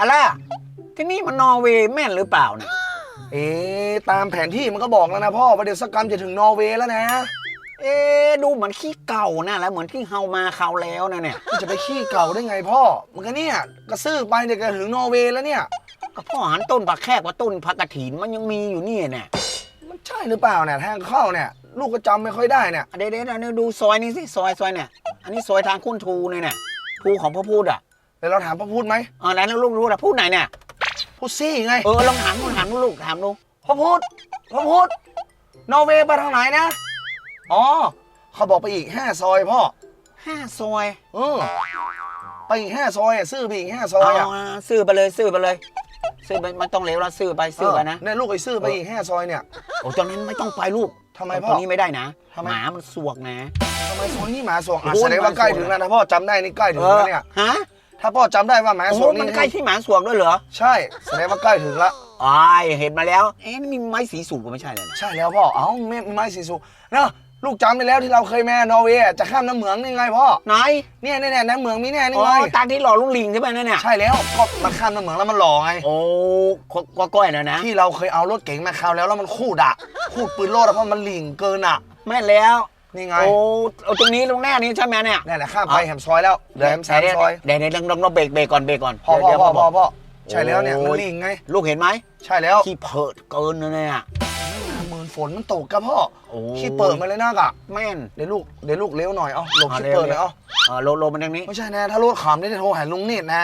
อะไรอะที่นี่มันนอร์เวย์แม่นหรือเปล่าเนี่ย เอ๊ะตามแผนที่มันก็บอกแล้วนะพ่อว่าเดี๋ยวสักกรรมจะถึงนอร์เวย์แล้วนะเอ๊ะดูเหมือนขี้เก่านะแล้วเหมือนที่เฮามาเขาวแล้วนะเนี่ย มันจะไปขี้เก่าได้ไงพ่อ มันก็เนี่ยกระซื้อไปเดี๋ยวก็ถึงนอร์เวย์แล้วเนี่ย ก็พ่อหันต้นผักแคบกับต้นผักกระถินมันยังมีอยู่นี่เนี่ยมันใช่หรือเปล่าเนี่ยทางเข้าเนี่ย ลูกก็จำไม่ค่อยได้เนี่ย เดี๋ยวเดี๋ยวเดี๋ยวดูซอยนี้สิซอยซอยเนี่ย อันนี้ซอยทางคุณทูเนี่ยเนี่ยทูของพระพูดอะ เดี๋ยวเราถามพ่อพูดไหมเออแล้วลูกรู้นะพูดไหนเนี่ยพูดซี่ไงเออลองถามดูถามดูลูกถามดูพ่อพูดพ่อพูดนอร์เวย์ไปทางไหนนะอ๋อเขาบอกไปอีกห้าซอยพ่อห้าซอยเออไปอีกห้าซอยอะซื้อไปอีกห้าซอยอะเอาซื้อไปเลยซื้อไปเลย ซื้อไปมันต้องเหลวแล้วซื้อไปซื้อไปนะเนี่ยลูกไปซื้อไปอีกห้าซอยเนี่ยโอ้ตอนนั้นไม่ต้องไปลูกทำไมตพ่รองนี้ไม่ได้นะทำไมหมามันสวกนะทำไมซอยนี้หมาสวงอะโอ้ยแสดงว่าใกล้ถึงแล้วนะพ่อจำได้นี่ใกล้ถึงแล้วเนี่ยฮะ ถ้าพ่อจำได้ว่าหมาโอ้สโหวงมันนี่ใกล้ที่หมาสวกด้วยเหรอใช่แสดงว่าใกล้ถึงละ อ้ายเห็นมาแล้ว เอ๊ะนี่มีไม้สีสูงก็ไม่ใช่เลยนะใช่แล้วพ่อ เอ้าไม่ไม่สีสูเนาะลูกจำได้แล้วที่เราเคยมานอร์เวย์อะจะข้ามน้ำเหมืองนี่ไงพ่อ ไหนเนี่ยเนี่ยเนี่ยน้ำเหมืองมีแน่นี่อ๋อไงตาที่หล่อลุงลิงใช่ไหมนั่นเนี่ยใช่แล้วก็มันข้ามน้ำเหมืองแล้วมันหล่อไง โอ้ก็ก็ก้อยนะนะที่เราเคยเอารถเก๋งมาคราวแล้วแล้วมันคูดอะคูดปืนโลดอะเพราะมันหลิงเกินอะแม่นแล้ว นี่ไงโอ้เอาตรงนี้ตรงหน้านี้ใช่ไหมเนี่ยนี่แหละข้ามไปแหมซอยแล้วเหลือแหมสามซอยเดี๋ยวเดี๋ยวเดี๋ยวต้องต้องเบรกเบรกก่อนเบรกก่อนพ่อพ่อเดี๋ยวพ่อเดี๋ยวพ่อบอกพ่อใช่แล้วเนี่ยโอ้มันยหลิงไง ลูกเห็นไหมใช่แล้วที่เพิดเกินนะเนี่ยหมื่นฝนมันตกกับพ่อโอ้ขี้เปิดมาเลยนักอะแม่นเดี๋ยวลูกเดี๋ยวลูกเลี้ยวหน่อยเอาหลบอ่าขี้เปิดหน่อยเร็วเอาเออโลโลมันทางนี้ไม่ใช่นะถ้ารถขำได้จะโทรหาลุงเนตรนะ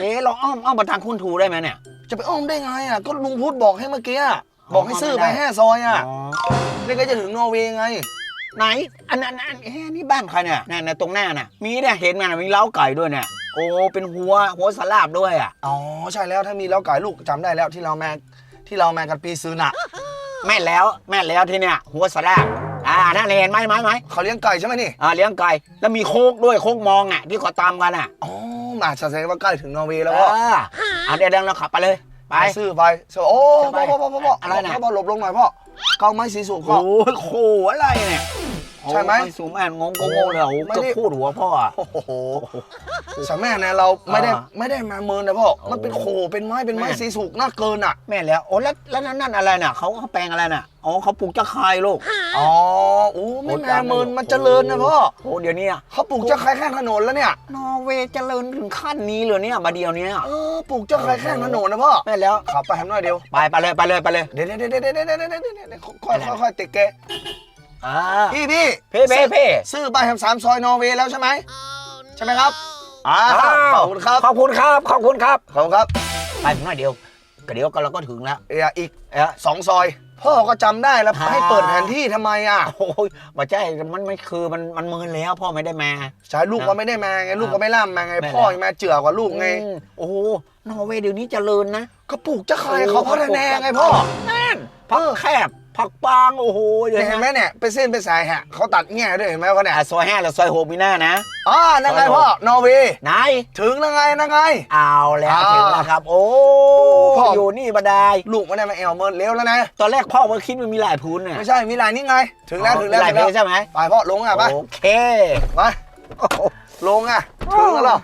เอ๊ะเราอ้อมอ้อมมาทางคุณทูได้ไหมเนี่ยจะไปอ้อมได้ไงอะก็ลุงพูดบอกให้เมื่อกี้อะบอกให้ซื้อไปไม่ได้ห้าซอยอะอ๋อนี่ก็จะถึงนอร์เวย์ไง ไหน อันนั้นอันเอ๊ะนี่บ้านใครเนี่ยเนี่ยเนี่ยตรงหน้าน่ะ มีเนี่ยเห็นมันมีเล้าไก่ด้วยเนี่ยโอ้เป็นหัวหัวสลาบด้วยอะอ๋อใช่แล้วถ้ามีเล้าไก่ลูกจำได้แล้วที่เรามาที่เรามากันปีซื้อน่ะ แม่นแล้วแม่นแล้วที่เนี่ยหัวสลาบอ่านั่นเห็นไหมไหมไหมเขาเลี้ยงไก่ใช่ไหมนี่อ่าเลี้ยงไก่แล้วมีโคกด้วยโคกมองอะที่เขาตามกันอะอ๋อมาแสดงว่าใกล้ถึงนอร์เวย์เอแล้วพ่อออ่าเดี๋ยวเดี๋ยวเราขับไปเลย ไป ไปซื้อไปซื้อโอ้ซื้อไปพ่อพ่อพ่อพ่ออะไรน่ะ พ่อพ่อหลบลงหน่อยพ่อ เกาไม้สีสูงพ่อโอ้โหอะไรเนี่ย ใช่ไหมสูงแมนงงโงงเลยโอ้ก็พูดหัวพ่ออะโอ้โหสม่เนี่ยเราไม่ได้ไม่ได้มาเมินนะพ่อมันเป็นโขเป็นไม้เป็นไม้สีสุกน่าเกินอะแม่แล้วโอ้แล้วแล้วนั่นอะไรน่ะเขาเขาแปลงอะไรน่ะอ๋อเขาปลูกจะคายลูกอ๋อโอ้ไม่แม่เมินมันเจริญนะพ่อโอ้เดี๋ยวนี้เขาปลูกจะคายข้าถนนแล้วเนี่ยนอร์เวย์เจริญถึงขั้นนี้เลยเนี่ยมาเดียวนี้เออปลูกจะคายข้าถนนนะพ่อแม่แล้วขับไปทำหน่อยเดียวไปไปเลยไปเลยไปเลยเดี๋ยวเดี๋ยวเดี๋ยวเดี๋ยวเดี๋ยวเดี๋ยวค่อยค่อยติดแก อ่าพี่พี่เพ่เพ่เพ่ซื้อไปแฮมสามซอยนอร์เวย์แล้วใช่ไหมใช่ไหมครับอ่าขอบคุณครับขอบคุณครับขอบคุณครับขอบคุณครับไปหน่อยเดียวก็เดี๋ยวก็เราก็ถึงแล้วเอ่ออีกเอ๊ะสองซอย พ่อก็จำได้แล้วอ่าให้เปิดแผนที่ทำไมอะโอ้ยมาใช่มันไม่คือมันมันมืนแล้ว พ่อไม่ได้มาใช่ลูกก็ไม่ได้มาไงลูกก็ไม่ล่ำมาไงไม่พ่อล่ำยังมาเจือกว่าลูกไงอืมโอ้โหนอร์เวย์เดี๋ยวนี้เจริญนะก็ปลูกจะใครเขาพัฒนาไงพ่อแม่นผักแคบ ผักปางโอ้โหเดี๋ยวเห็นไหมเนี่ยเป็นเส้นเป็นสายฮะเขาตัดแง่ด้วยเห็นไหมเขาเนี่ยอะซอยห้าหรือซอยหกมีหน้านะอ๋อนั่นไงซอยหกพ่อนอร์เวย์ไหนถึงแล้วไงนั่นไงเอาแล้วอ่าถึงแล้วครับ โอ้พ่ออยู่นี่บดายลูกไม่ได้มาแอลเมินเลี้ยวแล้วนะตอนแรกพ่อมาคิดมันมีหลายพูนเนี่ยไม่ใช่มีลายนี่ไง ถึงแล้วถึงแล้วหลายถึงเพแล้วใช่ไหมไปพ่อลงอะไปโอเคไปโอ้โหลงอะถึงแล้วเหรอ